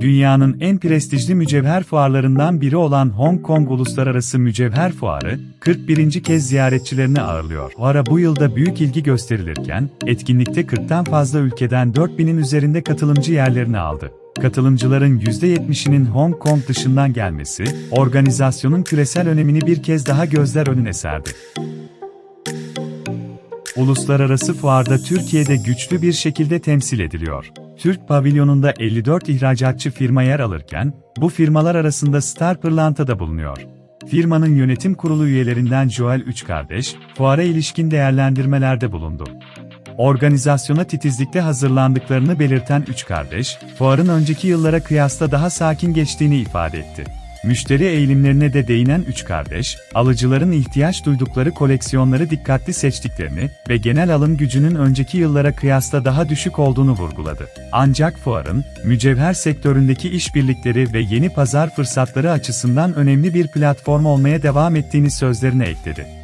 Dünyanın en prestijli mücevher fuarlarından biri olan Hong Kong Uluslararası Mücevher Fuarı, 41. kez ziyaretçilerini ağırlıyor. Fuara bu yılda büyük ilgi gösterilirken, etkinlikte 40'tan fazla ülkeden 4000'in üzerinde katılımcı yerlerini aldı. Katılımcıların %70'inin Hong Kong dışından gelmesi, organizasyonun küresel önemini bir kez daha gözler önüne serdi. Uluslararası fuarda Türkiye'de güçlü bir şekilde temsil ediliyor. Türk pavilyonunda 54 ihracatçı firma yer alırken, bu firmalar arasında Star Pırlanta da bulunuyor. Firmanın yönetim kurulu üyelerinden Joel Üç kardeş, fuara ilişkin değerlendirmelerde bulundu. Organizasyona titizlikle hazırlandıklarını belirten üç kardeş, fuarın önceki yıllara kıyasla daha sakin geçtiğini ifade etti. Müşteri eğilimlerine de değinen üç kardeş, alıcıların ihtiyaç duydukları koleksiyonları dikkatli seçtiklerini ve genel alım gücünün önceki yıllara kıyasla daha düşük olduğunu vurguladı. Ancak fuarın, mücevher sektöründeki işbirlikleri ve yeni pazar fırsatları açısından önemli bir platform olmaya devam ettiğini sözlerine ekledi.